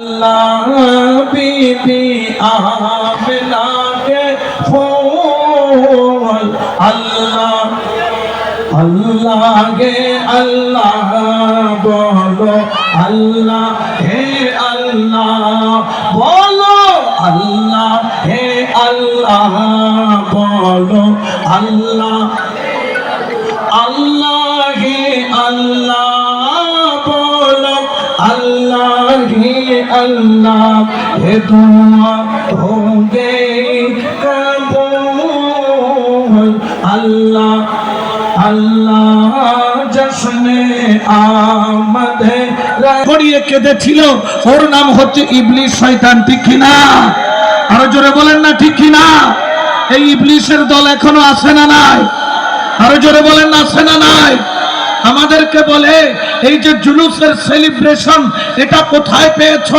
আল্লাহ আল্লাহ আল্লাহ গে আল্লাহ বলো আল্লাহ হে আল্লাহ বলো আল্লাহ হে আল্লাহ বলো আল্লাহ আল্লাহ, হে দুয়া হোগে কবুল। আল্লাহ আল্লাহ জশনে আমদ গড়িয়ে কেঁদেছিল, ওর নাম হচ্ছে ইবলিশ শয়তান, ঠিক কিনা আরও জোরে বলেন না, ঠিক কিনা এই ইবলিশের দল এখনও আছে না নাই? আরও জোরে বলেন না, আছে না নাই? আমাদেরকে বলে এই যে জুলুসের সেলিব্রেশন এটা কোথায় পেয়েছ?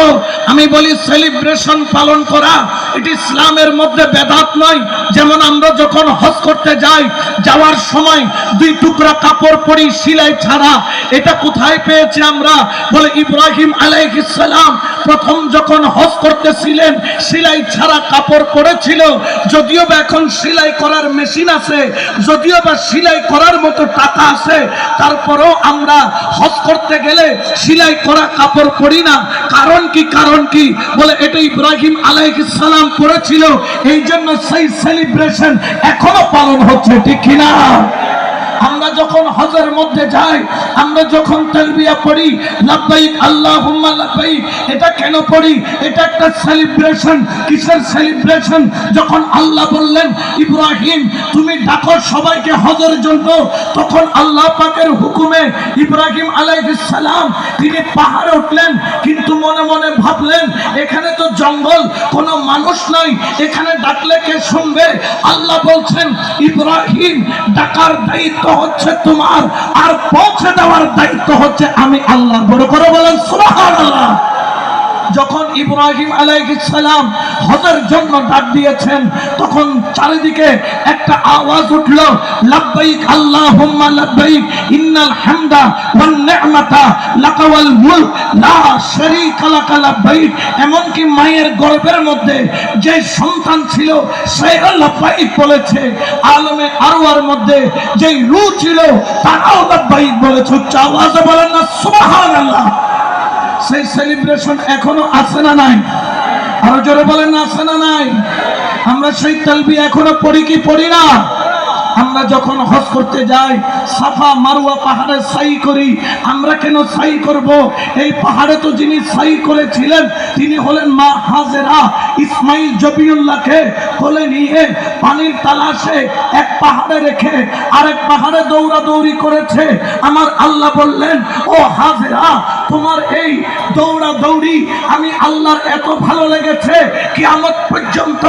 আমি বলি সেলিব্রেশন পালন করা এটি ইসলামের মধ্যে বেদাত নয়। যেমন আমরা যখন হজ করতে যাই, যাওয়ার সময় দুই টুকরা কাপড় পরি সিলাই ছাড়া, এটা কোথায় পেয়েছি আমরা? বলে ইব্রাহিম আলাইহিসসালাম প্রথম যখন হজ করতেছিলেন, সিলাই ছাড়া কাপড় পরেছিল। যদিও বা এখন সিলাই করার মেশিন আছে, যদিও বা সিলাই করার মতো টাকা আছে, তারপরেও আমরা হজ করতে গেলে সিলাই করা কাপড় পরি না। কারণ কি কারণ কি? বলে, এটা ইব্রাহিম আলাইহিসসালাম করেছিল এই জন্য সেই সেলিব্রেশন এখনও পালন হচ্ছে, ঠিক কিনা? আমরা যখন হজের মধ্যে যাই, আমরা যখন তালবিয়া পড়ি, লাব্বাইক, আল্লাহুম্মা লাব্বাইক, এটা কেন পড়ি? এটা একটা সেলিব্রেশন কিসের সেলিব্রেশন যখন আল্লাহ বললেন, ইব্রাহিম, তুমি ডাকো সবাইকে হজের জন্য। তখন আল্লাহ পাকের হুকুমে ইব্রাহিম সালাম, তিনি পাহাড়ে উঠলেন, কিন্তু মনে মনে ভাবলেন, এখানে তো জঙ্গল, কোনো মানুষ নাই, এখানে ডাকলে কে শুনবে? আল্লাহ বলছেন, ইব্রাহিম, ডাকার দায়িত্ব হচ্ছে তোমার আর পৌঁছে দেওয়ার দায়িত্ব হচ্ছে আমি আল্লাহ বড় করে বলেন সুবহানাল্লাহ। যখন ইব্রাহিম আলাইহিসসালাম হজের জন্য ডাক দিয়েছেন, তখন চারিদিকে একটা আওয়াজ উঠল, লাব্বাইক আল্লাহুম্মা লাব্বাইক, ইন্নাল হামদা ওয়ান নি'মাতা লাকা ওয়াল মুলক, লা শারীকা লাকা লাব্বাইক। এমনকি মায়ের গর্ভের মধ্যে যে সন্তান ছিল, সে লাব্বাইক বলেছে। আলমে আরওয়ার মধ্যে যে রূহ ছিল, তারাও লাব্বাইক বলেছে। উচ্চ আওয়াজে বলেন না, সুবহানাল্লাহ। সেই সেলিব্রেশন এখনও আছে না নাই? আরও জোরে বলেন, আছে না নাই? আমরা সেই তালবি এখনও পড়ি কি পড়ি না? আমরা যখন হজ করতে যাই, সাফা মারুয়া পাহাড়ে সাই করি, আমরা কেন সাই করব? এই পাহাড়ে তো যিনি সাই করেছিলেন, তিনি হলেন মা হাজেরা ইসমাইল জবিউল্লাহকে কোলে নিয়ে পানির তালাশে এক পাহাড়ে রেখে আরেক পাহাড়ে দৌড়াদৌড়ি করেছে। আমার আল্লাহ বললেন, ও হাজেরা, তোমার এই দৌড়া দৌড়ি আমি আল্লাহর এত ভালো লেগেছে কি আমার পর্যন্ত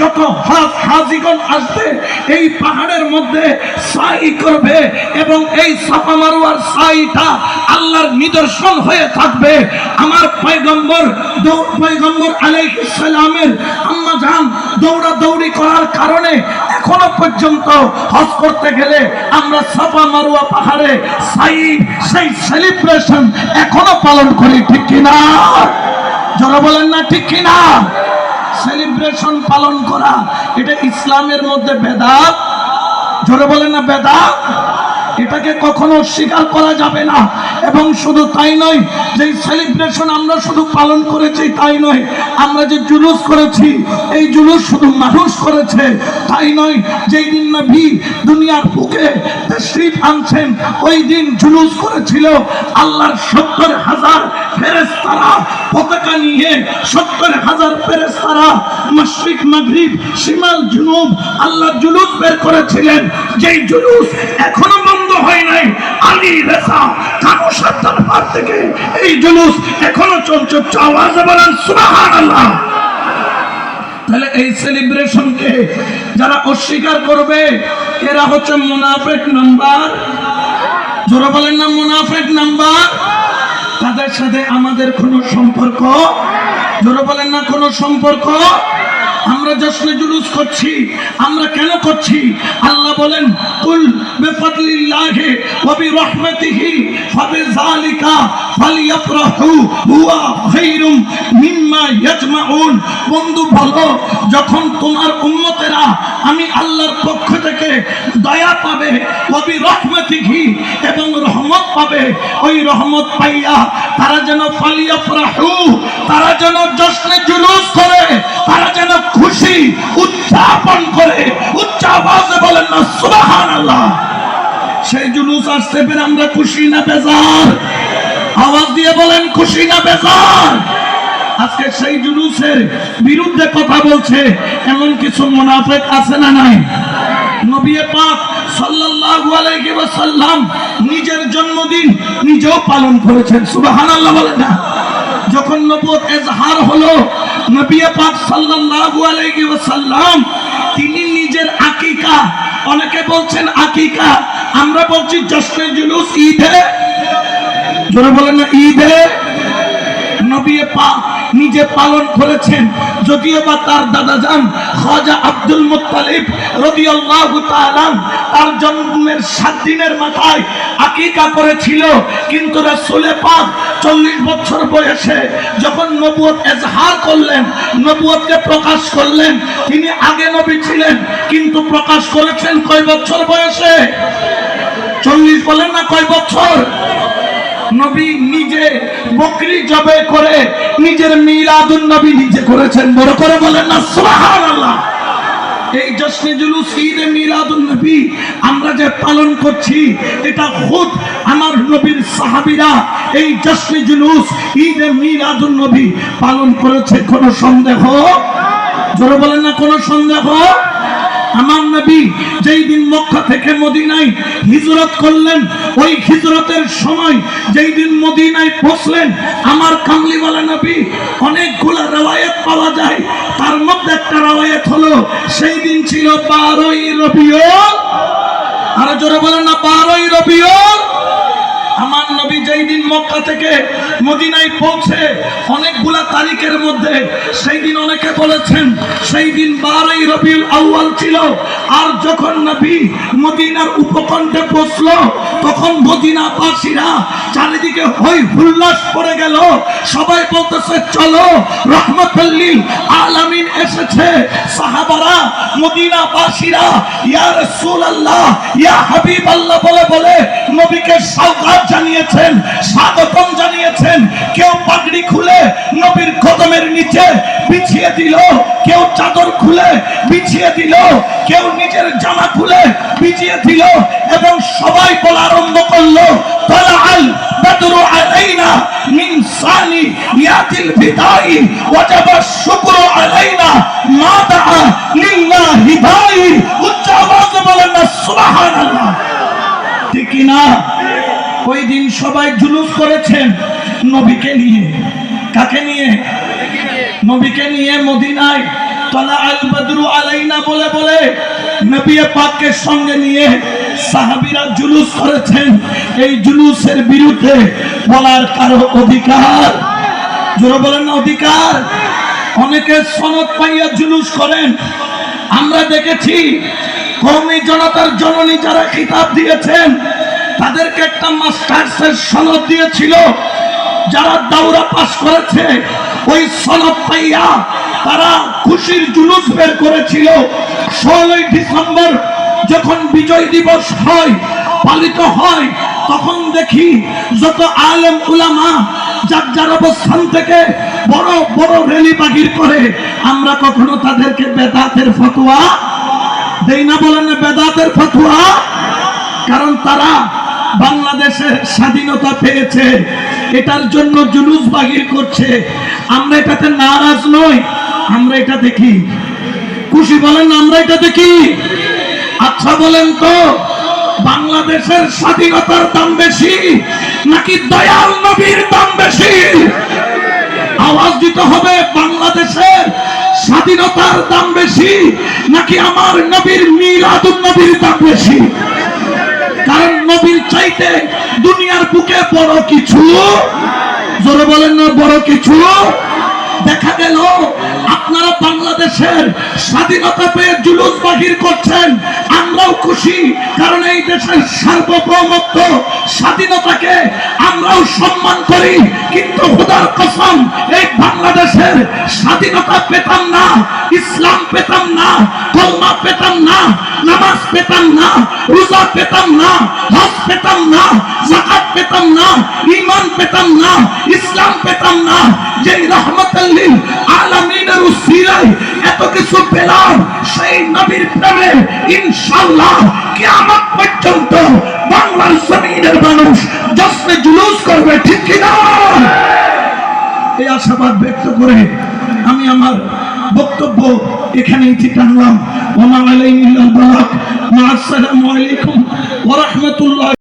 যত হাজ হাজিগণ আসবে, এই পাহাড়ের মধ্যে সাই করবে এবং এই সাফা মারুয়ার সাইটা আল্লাহর নিদর্শন হয়ে থাকবে। আমার পয়গম্বর পয়গম্বর আলাইহিস সালামের আম্মা জান দৌড়া দৌড়ি করার কারণে এখনও পর্যন্ত হজ করতে গেলে আমরা সাফা মারুয়া পাহাড়ে সাই সেই সেলিব্রেশন এখনও পালন করি, ঠিক কিনা? যারা বলেন না, ঠিক কিনা? সেলিব্রেশন পালন করা, এটা ইসলামের মধ্যে বেদাত। জোরে বলেন না বেদাত এটাকে কখনো স্বীকার করা যাবে না। এবং শুধু তাই নয় যে সেলিব্রেশন আমরা শুধু পালন করেছি তাই নয়, আমরা যে জুলুস করেছি, এই জুলুস শুধু মানুষ করেছে তাই নয়, যেই দিন নবী দুনিয়ার বুকে তশরিফ আনছেন, ওই দিন জুলুস করেছিল আল্লাহর সত্তর হাজার ফেরেস্তারা পতাকা নিয়ে সত্তর হাজার ফেরেস্তারা মশরিক, মাগরিব জুনুব আল্লাহ জুলুস বের করেছিলেন। যেই জুলুস এখনও বন্ধ হয় নাই। আলী, রেসা থেকে এই জুলুস এখনও চলছে। আওয়াজে বলেন, সুবহানাল্লাহ। তাহলে এই সেলিব্রেশনকে যারা অস্বীকার করবে, এরা হচ্ছে মুনাফেক নাম্বার। জোরা বলেন না, মুনাফেক নাম্বার। তাদের সাথে আমাদের কোনো সম্পর্ক? জোরে বলেন না, কোনো সম্পর্ক? আমরা জশ্নে জুলুস করছি, আমরা কেন করছি? আল্লাহ বলেন, কুল বিফাদলিল্লাহি ওয়া বিরহমাতিহি, ফাবিযালিকা ফালইফরাহু হুয়া মিম্মা বন্ধু, বলো, যখন তোমার উম্মতেরা আমি আল্লাহর পক্ষ থেকে দয়া পাবে ওয়া বিরহমাতিহি এবং রহমত পাবে, ওই রহমত পাইয়া তারা যেন ফালিয়াফরাহু, তারা যেন জশ্নে জুলুস করে, তারা যেন খুশি উদযাপন করে, উচ্চ বলেন না, সুবহানাল্লাহ। সেই জুলুস আসতে পেরে আমরা খুশি না বেজার? আওয়াজ দিয়ে বলেন, খুশি না বেজার? আজকে সেই জুলুসের বিরুদ্ধে কথা বলছে, এমন কিছু মুনাফেক আছে না নাই? নবী পাক সাল্লাল্লাহু আলাইহি ওয়াসাল্লাম নিজের জন্মদিন নিজেও পালন করেছেন, সুবহানাল্লাহ বলেন না? যখন নবুয়ত এজহার হলো, নবী পাক সাল্লাল্লাহু আলাইহি ওয়াসাল্লাম তিনি নিজের আকিকা, অনেকে বলছেন আকিকা, আমরা বলছি জশ্নে জুলুস, ঈদে। জোরে বলেন না, ঈদে। নবী পাক নিজে পালন করেছেন। যদিও বা তার দাদা যান, খাজা আব্দুল মুত্তালিব রাদিয়াল্লাহু তাআলা তার জন্মের সাত দিনের মাথায় আকিকা করেছিল কিন্তু রাসূল পাক চল্লিশ বছর বয়সে যখন নবুয়ত এজহার করলেন, নবুয়তকে প্রকাশ করলেন, তিনি আগে নবী ছিলেন, কিন্তু প্রকাশ করেছেন কয় বছর বয়সে? চল্লিশ বলেন না কয় বছর? নবী নিজে বকরি জবে করে, নিজের মিলাদুন নবী নিজে করেছেন। বড় করে বলেন না, সুবহানাল্লাহ। এই জশ্নে জুলুস ঈদে মিলাদুন নবী আমরা যে পালন করছি, এটা খুদ আমার নবীর সাহাবীরা এই জশ্নে জুলুস ঈদে মিলাদুন নবী পালন করেছে, কোনো সন্দেহ? জোরে বলেন না, কোনো সন্দেহ? আমার নবী যেই দিন মক্কা থেকে মদিনায় হিজরত করলেন, ওই হিজরতের সময় যেই দিন মদিনায় পৌঁছলেন, আমার কামলিওয়ালা নবী অনেকগুলো রেওয়ায়ত পাওয়া যায়। তার মধ্যে একটা রেওয়ায়ত হলো, সেই দিন ছিল বারোই রবিউল আর জোরে বলেন না, বারোই রবিউল আমার নবী যেই দিন মক্কা থেকে মদিনায় পৌঁছে অনেকগুলা তারিখের মধ্যে, সেই দিন অনেকে বলেছেন, সেই দিন বারোই রবিউল আউ্বাল ছিল। আর যখন নবী মদিনার উপকণ্ঠে পৌঁছলো তখন মদিনাবাসীরা চারিদিকে হই হুল্লাস পড়ে গেল। সবাই বলতেছে, চলো রহমতুল্লিল আলামিন এসেছে। সাহাবারা, মদিনাবাসীরা, ইয়া রাসূলুল্লাহ, ইয়া হাবিবাল্লাহ, বলে বলে নবীকে স্বাগত জানিয়েছেন, স্বাগতম জানিয়েছেন। কেউ পাগড়ি খুলে নবীর কদমের নিচে বিছিয়ে দিল। কেউ চাদর খুলে বিছিয়ে দিল। কেউ নিজের জামা খুলে বিছিয়ে দিল এবং সবাই বলা আরম্ভ করল তালাআল বাদরু আলাইনা মিন সানি ইয়াতিল বিদাই ওয়াজাবা শুকরু আলাইনা মা দাআ লিল্লাহি দাই। উচ্চ আওয়াজে বলেন না সুবহানাল্লাহ। ঠিক না? ওই দিন সবাই জুলুস করেছেন নবীকে নিয়ে। কাকে নিয়ে? নবীকে নিয়ে মদিনায় তলা আল বদরু আলাইনা বলে বলে নবী পাককে সঙ্গে নিয়ে সাহাবীরা জুলুস করেছেন। এই জুলুসের বিরুদ্ধে বলার কারও অধিকার? জোরে বলেন অধিকার। অনেকে সনদ পাইয়া জুলুস করেন। আমরা দেখেছি কৌমি জনতার জননী যারা খিতাব দিয়েছেন, তাদেরকে একটা মাস্টার্সের সনদ দিয়েছিল, যারা দাউরা পাস করেছে। ওই সনদ পাইয়া তারা খুশির জুলুস বের করেছিল। ষোলোই ডিসেম্বর যখন বিজয় দিবস হয়, পালিত হয়, তখন দেখি যত আলেম উলামা যার যার অবস্থান থেকে বড় বড় রেলি বাগির করে, আমরা কখনো তাদেরকে বেদাতের ফতোয়া দেই না বলেন বেদাতের ফতোয়া। কারণ তারা বাংলাদেশের স্বাধীনতা পেয়েছে। এটার জন্য জুলুস বাগির করছে। আমরা এটাতে নারাজ নই, আমরা এটা দেখি। খুশি বলেন, আমরা এটা দেখি। আচ্ছা বলেন তো, বাংলাদেশের স্বাধীনতার দাম বেশি নাকি দয়াল নবীর দাম বেশি? আওয়াজ দিতে হবে, বাংলাদেশের স্বাধীনতার দাম বেশি নাকি আমার নবীর মিলাদুন নবীর দাম বেশি? কারণ নবীর চাইতে দুনিয়ার বুকে বড় কিছু? জোরে বলেন না, বড় কিছু? দেখা গেল, আপনারা বাংলাদেশের স্বাধীনতা পেয়ে জুলুস বাহির করছেন। আমরাও খুশি, কারণ এই দেশের সার্বভৌমত্ব স্বাধীনতাকে আমরাও সম্মান করি। কিন্তু খুদার কসম, এই বাংলাদেশের স্বাধীনতা পেতাম না, ইসলাম পেতাম না, কলমা পেতাম না নামাজ পেতাম না, রোজা পেতাম না, হজ পেতাম না, জাকাত পেতাম না, ঈমান পেতাম না, ইসলাম পেতাম না। যে রহমতুল্লিল আলামিনের এত কিছু পেলাম, সেই নবীর প্রেমে ইনশাআল্লাহ কিয়ামত পর্যন্ত বাংলার জমিনের মানুষ জুলুস করবে, ঠিক কি না এই আশাবাদ ব্যক্ত করে আমি আমার বক্তব্য এখানেই টানলাম ওমা আলাইহিল বালাগ মা আসসালামু আলাইকুম ওয়া রাহমাতুল্লাহ